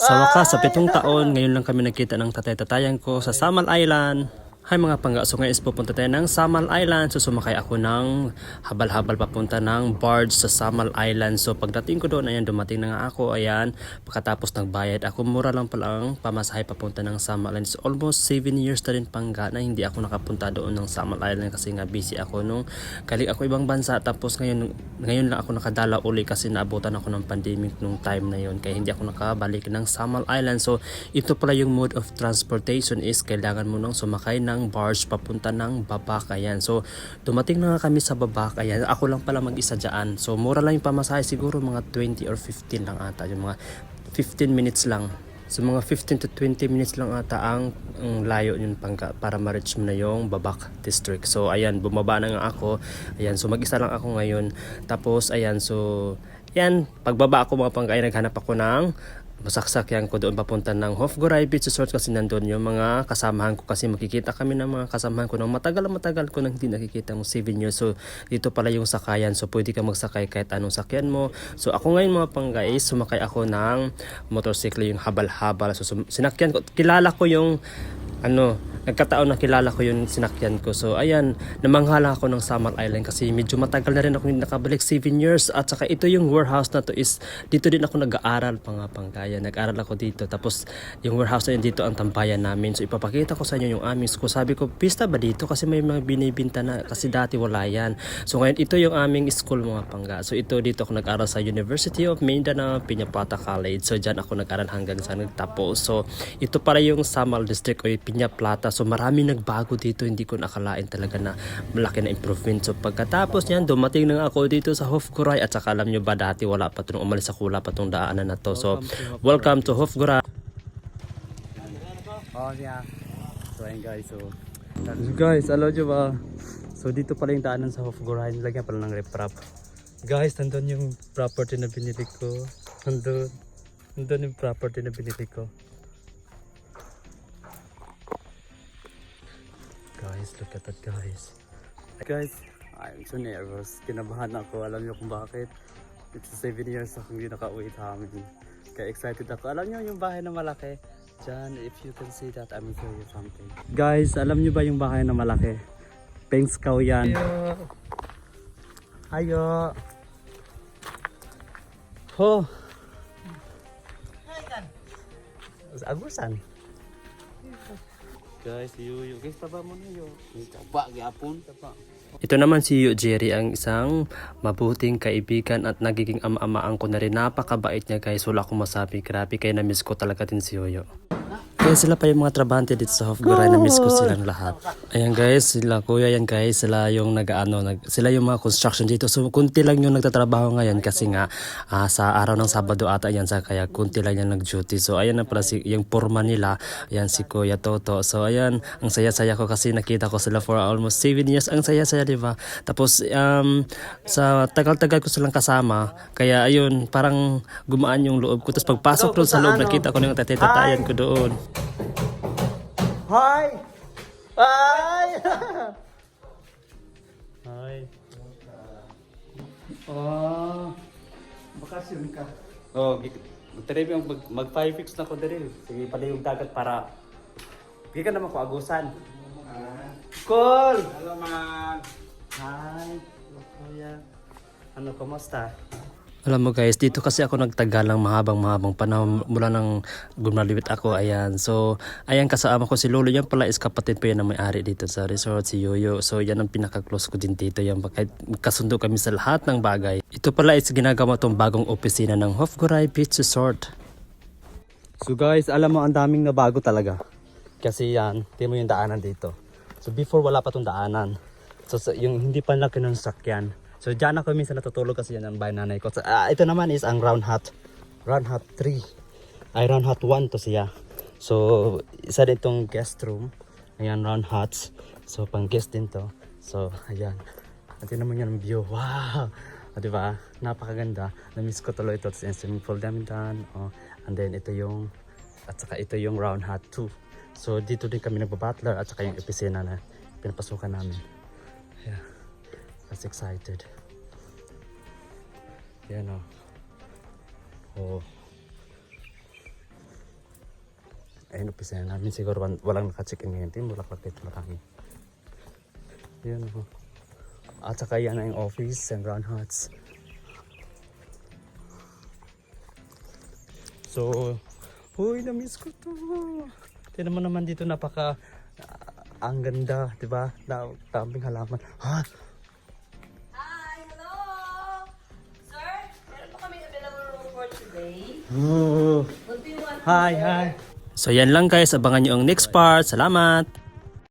Sa wakas, sa pitong taon, ngayon lang kami nakita ng tatay-tatayan ko sa Samal Island. Hi mga pangga, so ngayon is pupunta tayo ng Samal Island. So sumakay ako ng habal-habal papunta ng barge sa Samal Island. So pagdating ko doon, ayan, dumating na nga ako. Ayan, pagkatapos nagbayad ako, mura lang pala ang pamasahe papunta ng Samal Island. So almost 7 years na rin pangga na hindi ako nakapunta doon ng Samal Island kasi nga busy ako nung galing ako ibang bansa. Tapos ngayon, ngayon lang ako nakadala uli kasi naabutan ako ng pandemic nung time na yon Kaya hindi ako nakabalik ng Samal Island. So ito pala yung mode of transportation is kailangan mo nang sumakay ng barge papunta ng Babakayan. So dumating na kami sa Babakayan. Ako lang pala mag-isa dyan. So mura lang yung pamasahe siguro mga 20 or 15 lang ata. Yung mga 15 minutes lang. So mga 15 to 20 minutes lang ata ang, ang layo yun pangka, para ma-reach mo na yung Babak District. So ayan, bumaba na nga ako. Ayan, so mag-isa lang ako ngayon. Tapos ayan, so yan, pagbaba ako mga pangka, ay naghanap ako ng masaksayan ko doon papunta ng Hofgoray Beach Resort kasi nandun yung mga kasamahan ko kasi makikita kami ng mga kasamahan ko ng matagal matagal ko nang hindi nakikita mo 7 years. So dito pala yung sakayan. So pwede ka magsakay kahit anong sakyan mo. So ako ngayon mga panggais sumakay ako ng motorcycle yung habal-habal. So sinakyan ko kilala ko yung ano nagkataon na kilala ko yung sinakyan ko. So ayan, namanghala ako ng Samal Island kasi medyo matagal na rin ako hindi nakabalik 7 years at saka ito yung warehouse na to is dito din ako nag-aaral pa nga pangkaya. Nag-aaral ako dito tapos yung warehouse na yun dito ang tambayan namin. So ipapakita ko sa inyo yung aming school. Sabi ko, pista ba dito? Kasi may mga binibinta na kasi dati wala yan. So ngayon ito yung aming school mga pangga. So ito dito ako nag-aaral sa University of Mindanao, Piñapata College. So dyan ako nag-aaral hanggang sa nagtapos. So ito para yung Samal District o yung Piña So marami nagbago dito. Hindi ko nakalain talaga na malaki na improvement. So pagkatapos niyan, dumating na ako dito sa Hofguray. At saka alam nyo ba dati wala pa ito. Umalis ako wala pa itong daanan na to. So welcome to Hofguray. Oh, yeah. So, ayun guys. So, Guys, alam nyo ba? So dito pala yung daanan sa Hofguray. Lagyan pala ng reprap. Guys, nandun yung property na binili ko. Nandun. Nandun yung property na binili ko. Guys, look at that guys. guys, I'm so nervous. Kinabahan ako. Alam niyo kung bakit. It's 7 years akong hindi nakauwi sa amin. Kaya excited ako. Alam niyo yung bahay na malaki. Diyan, if you can see that, I'm show you something. Guys, alam nyo ba yung bahay na malaki? Pengskaw yan. Ayo. Ho! Agusan. Guys, yuyo. Guys, taba mo na yun. Taba, gyapon. Taba. Ito naman si Yu Jerry ang isang mabuting kaibigan at nagiging ama-amaan ko na rin. Napakabait niya guys. Wala akong masabi. Grabe kaya na-miss ko talaga din si Yoyo. Kaya sila pa yung mga trabahante dito sa Hofguray. Na-miss ko silang lahat. Ayan guys, sila kuya yan guys. Sila yung nag-ano, nag, sila yung mga construction dito. So kunti lang yung nagtatrabaho ngayon kasi nga ah, sa araw ng Sabado ata yan sa kaya kunti lang yan nag-duty. So ayan na pala si, yung purma nila. Ayan si Kuya Toto. So ayan, ang saya-saya ko kasi nakita ko sila for almost 7 years. Ang saya-saya, di ba? Tapos um, sa tagal-tagal ko silang kasama. Kaya ayun, parang gumaan yung loob ko. Tapos pagpasok doon sa loob, nakita ko na yung tatay-tatayan ko doon. Hi! Hi! Hi. Oh, bakasyon ka. Oh, Tari yung mag, mag five fix na ko diri. Sige pala yung dagat para Hindi ka naman ko agusan. Cool! Hello man. Hi, kuya. Ano, kumusta? Alam mo guys, dito kasi ako nagtagal ng mahabang-mahabang panahon mula nang gumaliwit ako. Ayan. So, ayan kasama ko si Lolo. Yan pala is kapatid pa yan na may-ari dito sa resort, si Yoyo. So, yan ang pinaka-close ko din dito. Yan, kahit kasundo kami sa lahat ng bagay. Ito pala is ginagawa tong bagong opisina ng Hofguray Beach Resort. So guys, alam mo ang daming nabago talaga. Kasi yan, tingnan mo yung daanan dito. So before wala pa tong daanan. So, yung hindi pa laki ng sakyan. So diyan ako minsan natutulog kasi yan ang bahay nanay ko. So, ah, ito naman is ang round hut. Round hut 3. Ay round hut 1 to siya. So isa din tong guest room. Ayan round huts. So pang guest din to. So ayan. At tingnan mo yan ang view. Wow! O, diba? Napakaganda. Na-miss ko tuloy ito. Tapos yung swimming pool namin dyan. Oh. And then ito yung at saka ito yung round hut 2. So dito din kami nagbabatler at saka yung episena na pinapasukan namin. Yeah. That's excited. Yan o. Oh. Ayun, umpisa na namin. Siguro walang naka-check-in ngayon. Team, wala dito marami. Yun oh. At saka yan na yung office and ground huts. So, huy, na-miss ko to. Tignan mo naman dito, napaka, ah, ang ganda, di ba? Na, daming halaman. Ha? Hi, hi. So yan lang guys, abangan nyo ang next part. Salamat!